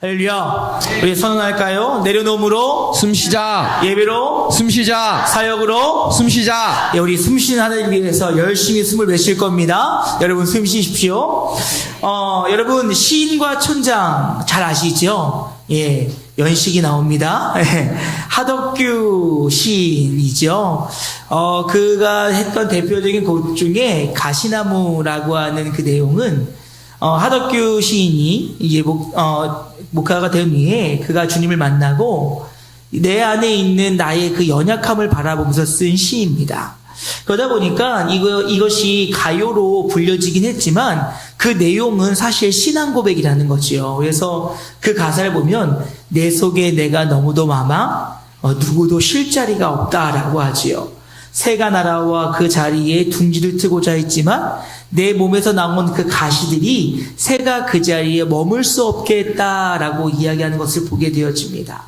할렐루야. 우리 선언할까요? 내려놓음으로, 숨 쉬자. 예배로, 숨 쉬자. 사역으로, 숨 쉬자. 예, 우리 숨쉬는 하나님 위해서 열심히 숨을 내쉴 겁니다. 여러분 숨 쉬십시오. 어, 여러분 시인과 촌장 잘 아시죠? 예, 연식이 나옵니다. 예, 하덕규 시인이죠. 어, 그가 했던 대표적인 곡 중에 가시나무라고 하는 그 내용은 어, 하덕규 시인이 이제 목, 어, 목사가 된 후에 그가 주님을 만나고 내 안에 있는 나의 그 연약함을 바라보면서 쓴 시입니다. 그러다 보니까 이거, 이것이 가요로 불려지긴 했지만 그 내용은 사실 신앙 고백이라는 거지요. 그래서 그 가사를 보면 내 속에 내가 너무도 많아 어, 누구도 쉴 자리가 없다라고 하지요. 새가 날아와 그 자리에 둥지를 트고자 했지만 내 몸에서 나온 그 가시들이 새가 그 자리에 머물 수 없게 했다라고 이야기하는 것을 보게 되어집니다.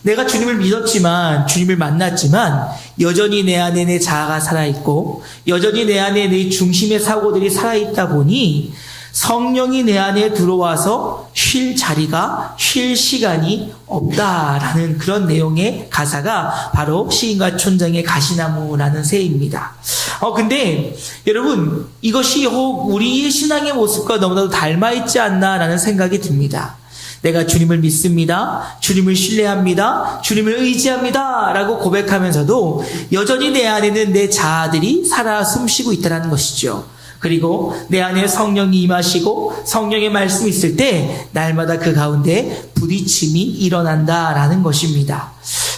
내가 주님을 믿었지만 주님을 만났지만 여전히 내 안에 내 자아가 살아있고 여전히 내 안에 내 중심의 사고들이 살아있다 보니 성령이 내 안에 들어와서 쉴 자리가 쉴 시간이 없다라는 그런 내용의 가사가 바로 시인과 촌장의 가시나무라는 새입니다. 어 근데 여러분 이것이 혹 우리의 신앙의 모습과 너무나도 닮아 있지 않나라는 생각이 듭니다. 내가 주님을 믿습니다. 주님을 신뢰합니다. 주님을 의지합니다. 라고 고백하면서도 여전히 내 안에는 내 자아들이 살아 숨쉬고 있다는 것이죠. 그리고 내 안에 성령이 임하시고 성령의 말씀이 있을 때 날마다 그 가운데 부딪힘이 일어난다라는 것입니다.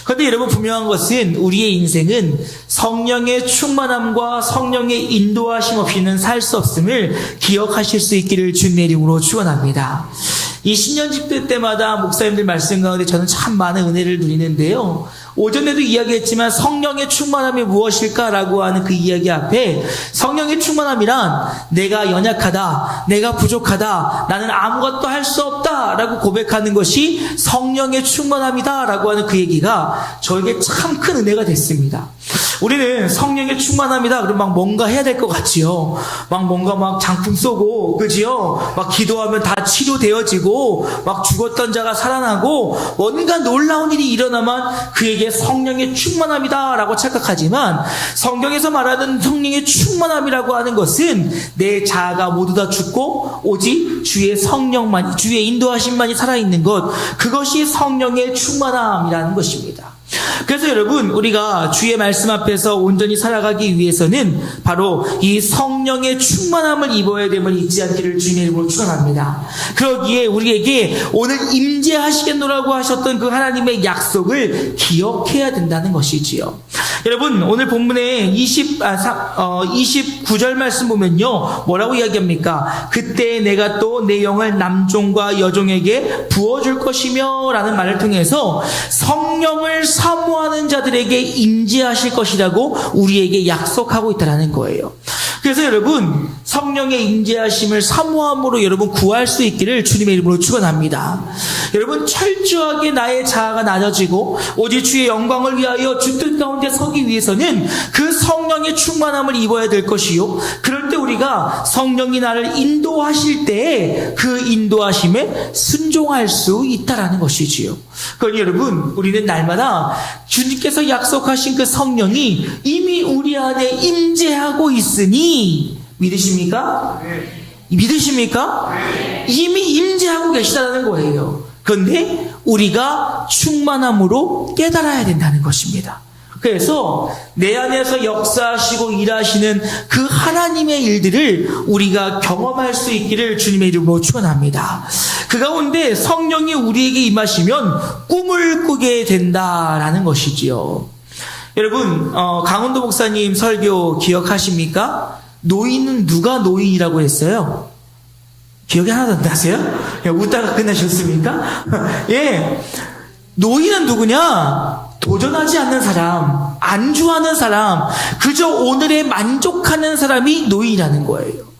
그런데 여러분 분명한 것은 우리의 인생은 성령의 충만함과 성령의 인도하심 없이는 살 수 없음을 기억하실 수 있기를 주님의 이름으로 축원합니다. 이 신년 집회 때마다 목사님들 말씀 가운데 저는 참 많은 은혜를 누리는데요. 오전에도 이야기했지만 성령의 충만함이 무엇일까라고 하는 그 이야기 앞에 성령의 충만함이란 내가 연약하다, 내가 부족하다, 나는 아무것도 할 수 없다라고 고백하는 것이 성령의 충만함이다라고 하는 그 얘기가 저에게 참 큰 은혜가 됐습니다. 우리는 성령의 충만함이다. 그럼 막 뭔가 해야 될 것 같지요. 막 뭔가 막 장풍 쏘고, 그지요? 막 기도하면 다 치료되어지고, 막 죽었던 자가 살아나고, 뭔가 놀라운 일이 일어나면 그에게 성령의 충만함이다 라고 착각하지만, 성경에서 말하는 성령의 충만함이라고 하는 것은 내 자아가 모두 다 죽고, 오직 주의 성령만, 주의 인도하심만이 살아있는 것, 그것이 성령의 충만함이라는 것입니다. 그래서 여러분, 우리가 주의 말씀 앞에서 온전히 살아가기 위해서는 바로 이 성령의 충만함을 입어야 됨을 잊지 않기를 주님의 이름으로 축원합니다. 그러기에 우리에게 오늘 임재하시겠노라고 하셨던 그 하나님의 약속을 기억해야 된다는 것이지요. 여러분, 오늘 본문에 20, 아, 사, 어, 29절 말씀 보면요. 뭐라고 이야기합니까? 그때 내가 또 내 영을 남종과 여종에게 부어줄 것이며 라는 말을 통해서 성령을 사모하는 자들에게 임재하실 것이라고 우리에게 약속하고 있다는 거예요. 그래서 여러분 성령의 임재하심을 사모함으로 여러분 구할 수 있기를 주님의 이름으로 축원합니다. 여러분 철저하게 나의 자아가 낮아지고 오직 주의 영광을 위하여 주뜻 가운데 서기 위해서는 그 성령의 충만함을 입어야 될 것이요. 그럴 때 우리가 성령이 나를 인도하실 때그 인도하심에 순종할 수 있다라는 것이지요. 그러니 여러분 우리는 날마다 주님께서 약속하신 그 성령이 이미 우리 안에 임재하고 있으니 믿으십니까? 믿으십니까? 이미 임재하고 계시다는 거예요. 그런데 우리가 충만함으로 깨달아야 된다는 것입니다. 그래서 내 안에서 역사하시고 일하시는 그 하나님의 일들을 우리가 경험할 수 있기를 주님의 이름으로 축원합니다. 그 가운데 성령이 우리에게 임하시면 꿈을 꾸게 된다라는 것이지요. 여러분 어, 강원도 목사님 설교 기억하십니까? 노인은 누가 노인이라고 했어요? 기억이 하나도 안 나세요? 그냥 웃다가 끝나셨습니까? 예. 노인은 누구냐? 도전하지 않는 사람, 안주하는 사람, 그저 오늘에 만족하는 사람이 노인이라는 거예요.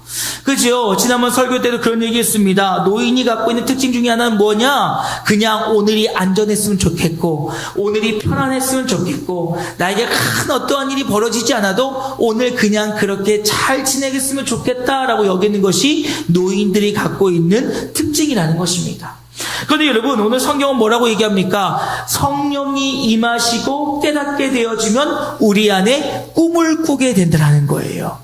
그죠? 지난번 설교 때도 그런 얘기 했습니다. 노인이 갖고 있는 특징 중에 하나는 뭐냐? 그냥 오늘이 안전했으면 좋겠고, 오늘이 편안했으면 좋겠고, 나에게 큰 어떠한 일이 벌어지지 않아도 오늘 그냥 그렇게 잘 지내겠으면 좋겠다라고 여기는 것이 노인들이 갖고 있는 특징이라는 것입니다. 그런데 여러분, 오늘 성경은 뭐라고 얘기합니까? 성령이 임하시고 깨닫게 되어지면 우리 안에 꿈을 꾸게 된다는 거예요.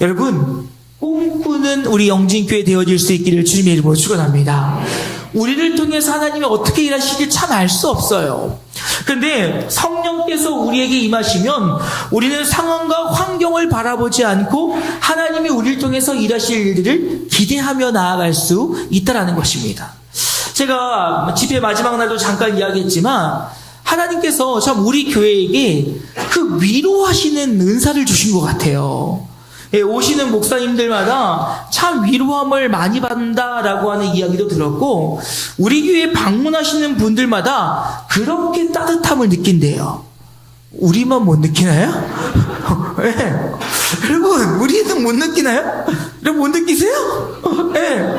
여러분, 꿈꾸는 우리 영진교회 되어질 수 있기를 주님의 이름으로 축원합니다. 우리를 통해서 하나님이 어떻게 일하실지 참알 수 없어요. 근데 성령께서 우리에게 임하시면 우리는 상황과 환경을 바라보지 않고 하나님이 우리를 통해서 일하실 일들을 기대하며 나아갈 수 있다라는 것입니다. 제가 집회 마지막 날도 잠깐 이야기했지만 하나님께서 참 우리 교회에게 그 위로하시는 은사를 주신 것 같아요. 예, 오시는 목사님들마다 참 위로함을 많이 받는다라고 하는 이야기도 들었고, 우리 교회 방문하시는 분들마다 그렇게 따뜻함을 느낀대요. 우리만 못 느끼나요? 예. 여러분, 우리는 못 느끼나요? 여러분, 못 느끼세요? 예.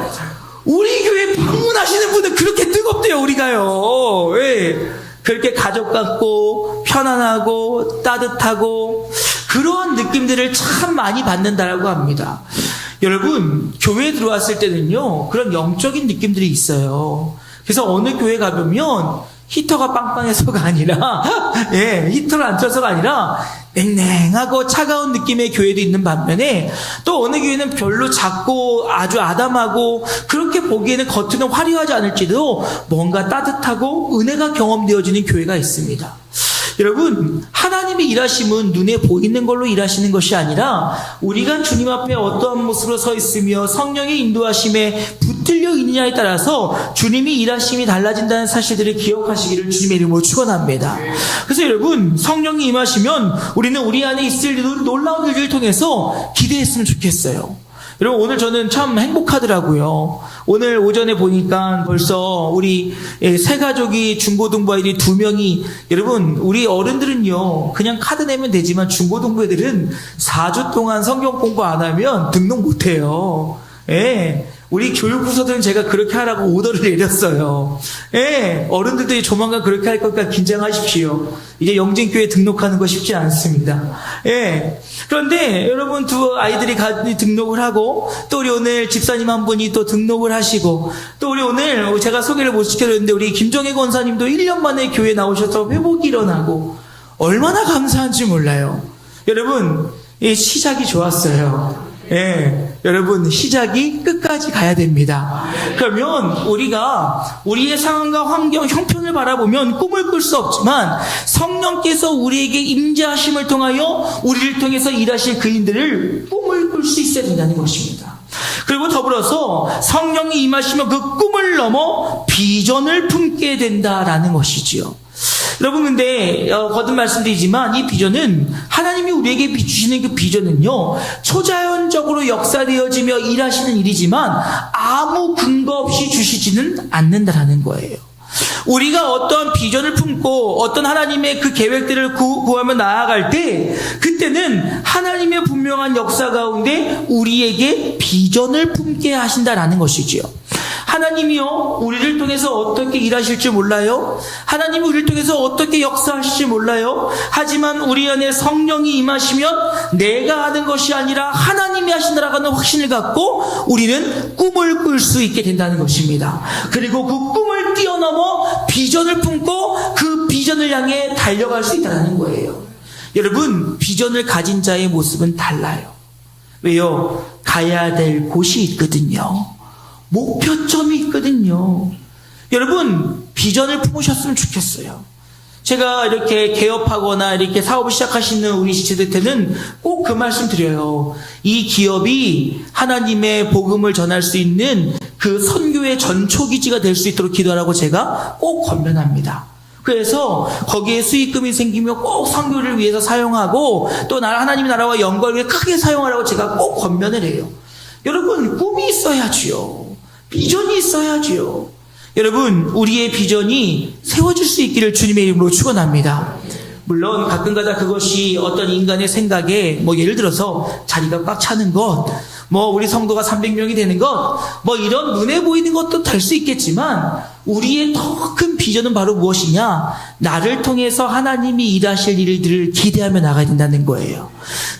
우리 교회 방문하시는 분들 그렇게 뜨겁대요, 우리가요. 예. 그렇게 가족 같고, 편안하고, 따뜻하고, 그러한 느낌들을 참 많이 받는다라고 합니다. 여러분, 교회에 들어왔을 때는요, 그런 영적인 느낌들이 있어요. 그래서 어느 교회 가보면 히터가 빵빵해서가 아니라, 예, 히터를 안 쳐서가 아니라, 냉랭하고 차가운 느낌의 교회도 있는 반면에, 또 어느 교회는 별로 작고 아주 아담하고, 그렇게 보기에는 겉으로는 화려하지 않을지도 뭔가 따뜻하고 은혜가 경험되어지는 교회가 있습니다. 여러분, 하나님의 일하심은 눈에 보이는 걸로 일하시는 것이 아니라 우리가 주님 앞에 어떠한 모습으로 서 있으며 성령의 인도하심에 붙들려 있느냐에 따라서 주님이 일하심이 달라진다는 사실들을 기억하시기를 주님의 이름으로 축원합니다. 그래서 여러분, 성령이 임하시면 우리는 우리 안에 있을 놀라운 일들을 통해서 기대했으면 좋겠어요. 여러분 오늘 저는 참 행복하더라고요. 오늘 오전에 보니까 벌써 우리 예, 세 가족이 중고등부 아이들이 두 명이 여러분 우리 어른들은요 그냥 카드 내면 되지만 중고등부 애들은 4주 동안 성경 공부 안 하면 등록 못 해요. 예. 우리 교육부서들은 제가 그렇게 하라고 오더를 내렸어요. 예, 어른들도 조만간 그렇게 할 거니까 긴장하십시오. 이제 영진교회 등록하는 거 쉽지 않습니다. 예. 그런데 여러분 두 아이들이 가, 등록을 하고 또 우리 오늘 집사님 한 분이 또 등록을 하시고 또 우리 오늘 제가 소개를 못 시켜드렸는데 우리 김정혜 권사님도 1년 만에 교회 나오셔서 회복이 일어나고 얼마나 감사한지 몰라요. 여러분, 이 시작이 좋았어요. 예, 여러분 시작이 끝까지 가야 됩니다. 그러면 우리가 우리의 상황과 환경, 형편을 바라보면 꿈을 꿀 수 없지만 성령께서 우리에게 임재하심을 통하여 우리를 통해서 일하실 그인들을 꿈을 꿀 수 있어야 된다는 것입니다. 그리고 더불어서 성령이 임하시면 그 꿈을 넘어 비전을 품게 된다라는 것이지요. 여러분 근데 어, 거듭 말씀드리지만 이 비전은 하나님이 우리에게 비추시는 그 비전은요 초자연적으로 역사되어지며 일하시는 일이지만 아무 근거 없이 주시지는 않는다라는 거예요. 우리가 어떤 비전을 품고 어떤 하나님의 그 계획들을 구, 구하며 나아갈 때 그때는 하나님의 분명한 역사 가운데 우리에게 비전을 품게 하신다라는 것이지요. 하나님이요, 우리를 통해서 어떻게 일하실지 몰라요? 하나님이 우리를 통해서 어떻게 역사하실지 몰라요? 하지만 우리 안에 성령이 임하시면 내가 하는 것이 아니라 하나님이 하신다라고 하는 확신을 갖고 우리는 꿈을 꿀 수 있게 된다는 것입니다. 그리고 그 꿈을 뛰어넘어 비전을 품고 그 비전을 향해 달려갈 수 있다는 거예요. 여러분, 비전을 가진 자의 모습은 달라요. 왜요? 가야 될 곳이 있거든요. 목표점이 있거든요. 여러분, 비전을 품으셨으면 좋겠어요. 제가 이렇게 개업하거나 이렇게 사업을 시작하시는 우리 지체들한테는 꼭 그 말씀 드려요. 이 기업이 하나님의 복음을 전할 수 있는 그 선교의 전초기지가 될 수 있도록 기도하라고 제가 꼭 권면합니다. 그래서 거기에 수익금이 생기면 꼭 선교를 위해서 사용하고 또 나라 하나님의 나라와 연결을 크게 사용하라고 제가 꼭 권면을 해요. 여러분 꿈이 있어야지요. 비전이 있어야지요. 여러분, 우리의 비전이 세워질 수 있기를 주님의 이름으로 축원합니다. 물론 가끔가다 그것이 어떤 인간의 생각에 뭐 예를 들어서 자리가 꽉 차는 것, 뭐 우리 성도가 300명이 되는 것, 뭐 이런 눈에 보이는 것도 될 수 있겠지만 우리의 더 큰 비전은 바로 무엇이냐? 나를 통해서 하나님이 일하실 일들을 기대하며 나가야 된다는 거예요.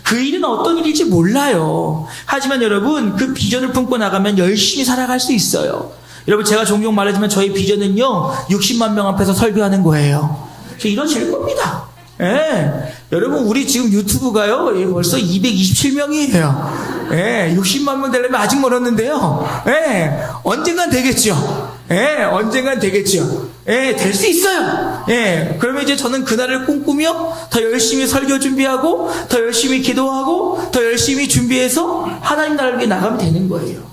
그 일은 어떤 일일지 몰라요. 하지만 여러분 그 비전을 품고 나가면 열심히 살아갈 수 있어요. 여러분 제가 종종 말하지만 저희 비전은요 60만 명 앞에서 설교하는 거예요. 이러실 겁니다. 예. 여러분 우리 지금 유튜브가요 예, 벌써 227명이에요. 예, 60만 명 되려면 아직 멀었는데요. 예, 언젠간 되겠죠. 예, 언젠간 되겠죠. 예, 될 수 있어요. 예, 그러면 이제 저는 그날을 꿈꾸며 더 열심히 설교 준비하고 더 열심히 기도하고 더 열심히 준비해서 하나님 나라를 위해 나가면 되는 거예요.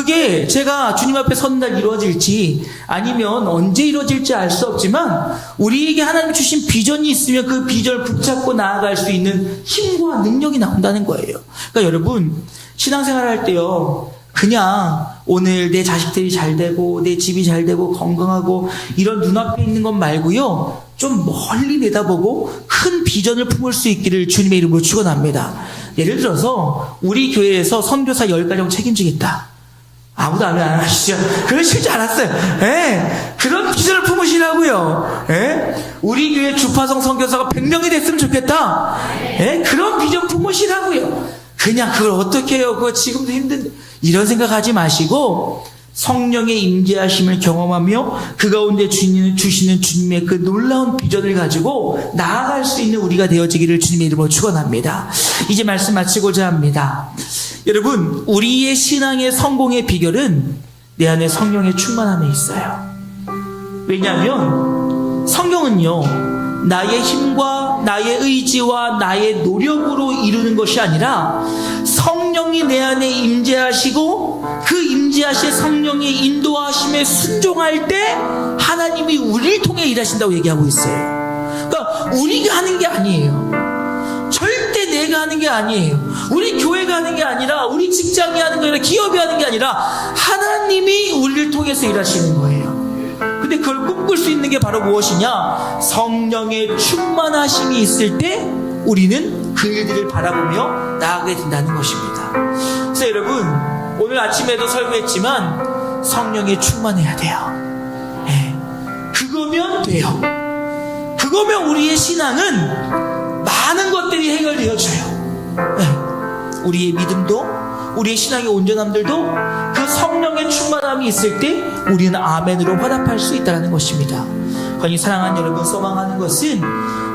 그게 제가 주님 앞에 선 날 이루어질지 아니면 언제 이루어질지 알 수 없지만 우리에게 하나님 주신 비전이 있으면 그 비전을 붙잡고 나아갈 수 있는 힘과 능력이 나온다는 거예요. 그러니까 여러분 신앙생활 할 때요. 그냥 오늘 내 자식들이 잘 되고 내 집이 잘 되고 건강하고 이런 눈앞에 있는 것 말고요. 좀 멀리 내다보고 큰 비전을 품을 수 있기를 주님의 이름으로 축원합니다. 예를 들어서 우리 교회에서 선교사 10가정 책임지겠다. 아무도 안, 안 하시죠? 그러실 줄 알았어요. 예. 그런 비전을 품으시라고요. 예. 우리 교회 주파성 선교사가 100명이 됐으면 좋겠다. 예. 그런 비전 품으시라고요. 그냥 그걸 어떻게 해요? 그거 지금도 힘든데. 이런 생각하지 마시고 성령의 임재하심을 경험하며 그 가운데 주님, 주시는 주님의 그 놀라운 비전을 가지고 나아갈 수 있는 우리가 되어지기를 주님의 이름으로 축원합니다. 이제 말씀 마치고자 합니다. 여러분, 우리의 신앙의 성공의 비결은 내 안에 성령의 충만함에 있어요. 왜냐하면 성경은요, 나의 힘과 나의 의지와 나의 노력으로 이루는 것이 아니라 성령이 내 안에 임재하시고 그 임재하신 성령의 인도하심에 순종할 때 하나님이 우리를 통해 일하신다고 얘기하고 있어요. 그러니까 우리가 하는 게 아니에요. 절대 내가 하는 게 아니에요. 우리 교회가 하는 게 아니라 우리 직장이 하는 게 아니라 기업이 하는 게 아니라 하나님이 우리를 통해서 일하시는 거예요. 근데 그걸 꿈꿀 수 있는 게 바로 무엇이냐? 성령의 충만하심이 있을 때 우리는 그 일들을 바라보며 나아가게 된다는 것입니다. 그래서 여러분, 오늘 아침에도 설교했지만 성령에 충만해야 돼요. 예. 그거면 돼요. 그거면 우리의 신앙은 많은 것들이 해결되어져요. 예. 우리의 믿음도, 우리의 신앙의 온전함들도 그 성령의 충만함이 있을 때 우리는 아멘으로 화답할 수 있다는 것입니다. 거니 사랑하는 여러분 소망하는 것은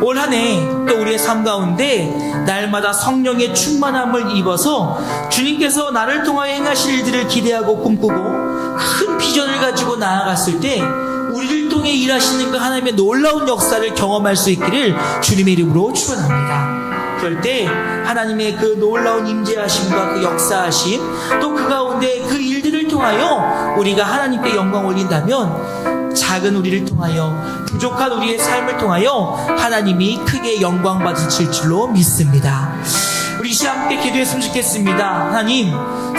올 한해 또 우리의 삶 가운데 날마다 성령의 충만함을 입어서 주님께서 나를 통하여 행하실 일들을 기대하고 꿈꾸고 큰 비전을 가지고 나아갔을 때 우리를 통해 일하시는 그 하나님의 놀라운 역사를 경험할 수 있기를 주님의 이름으로 축원합니다. 그럴 때 하나님의 그 놀라운 임재하심과 그 역사하심 또 그 가운데 그 일들을 통하여 우리가 하나님께 영광 올린다면 작은 우리를 통하여 부족한 우리의 삶을 통하여 하나님이 크게 영광 받으실 줄로 믿습니다. 우리 시함께 기도했으면 좋겠습니다. 하나님,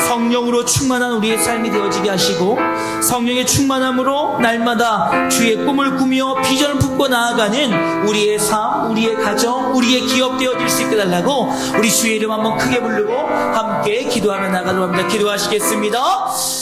성령으로 충만한 우리의 삶이 되어지게 하시고, 성령의 충만함으로 날마다 주의 꿈을 꾸며 비전을 품고 나아가는 우리의 삶, 우리의 가정, 우리의 기업 되어질 수 있게 달라고 우리 주의 이름 한번 크게 부르고 함께 기도하며 나가도록 합니다. 기도하시겠습니다.